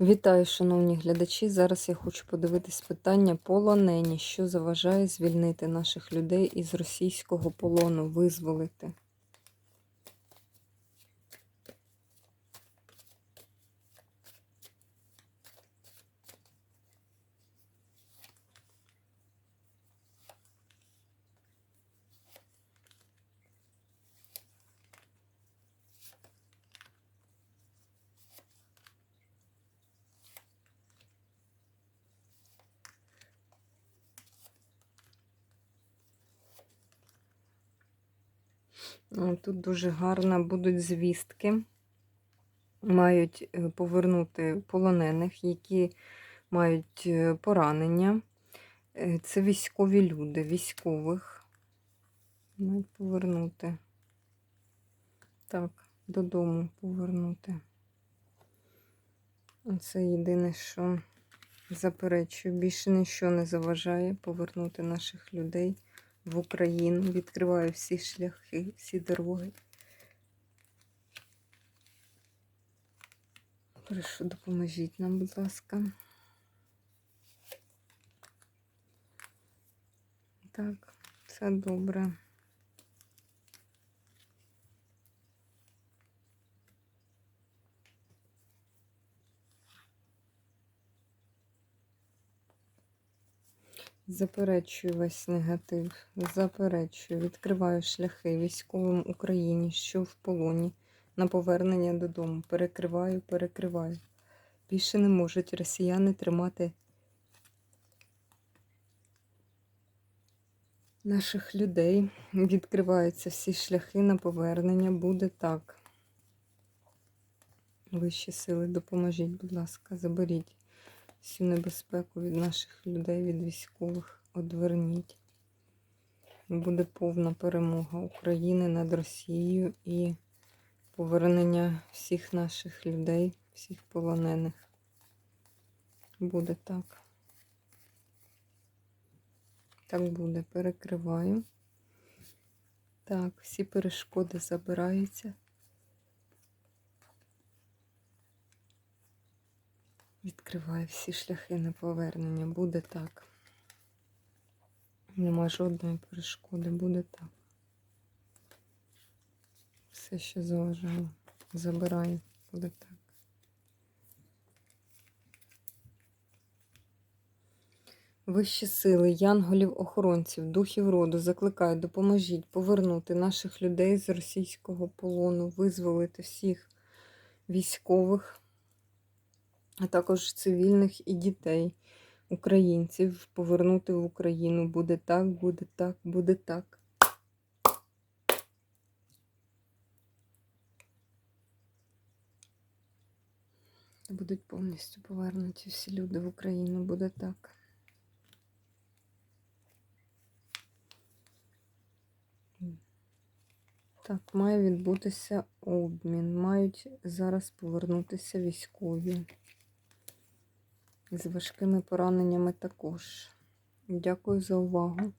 Вітаю, шановні глядачі. Зараз я хочу подивитись питання полонені, що заважає звільнити наших людей із російського полону, визволити. Тут дуже гарно будуть звістки. Мають е, повернути полонених, які мають е, поранення. Е, Це військові люди, військових. Мають повернути. Так, додому повернути. Це єдине, що заперечую. Більше нічого не заважає повернути наших людей в Україну. Відкриваю всі шляхи, всі дороги. Прошу, допоможіть нам, будь ласка. Так, все добре. Заперечую весь негатив, заперечую, відкриваю шляхи військовим Україні, що в полоні, на повернення додому. Перекриваю, перекриваю. Більше не можуть росіяни тримати наших людей. Відкриваються всі шляхи на повернення. Буде так. Вищі сили, допоможіть, будь ласка, заберіть всю небезпеку від наших людей, від військових. Одверніть. Буде повна перемога України над Росією і повернення всіх наших людей, всіх полонених. Буде так. Так буде. Перекриваю. Так, всі перешкоди забираються. Відкриваю всі шляхи на повернення. Буде так. Нема жодної перешкоди, буде так. Все, що заважало, забираю, буде так. Вищі сили, янголів, охоронців, духів роду закликаю, допоможіть повернути наших людей з російського полону, визволити всіх військових, а також цивільних і дітей, українців, повернути в Україну. Буде так, буде так, буде так. Будуть повністю повернуті всі люди в Україну. Буде так. Так, має відбутися обмін. Мають зараз повернутися військові. З важкими пораненнями також. Дякую за увагу.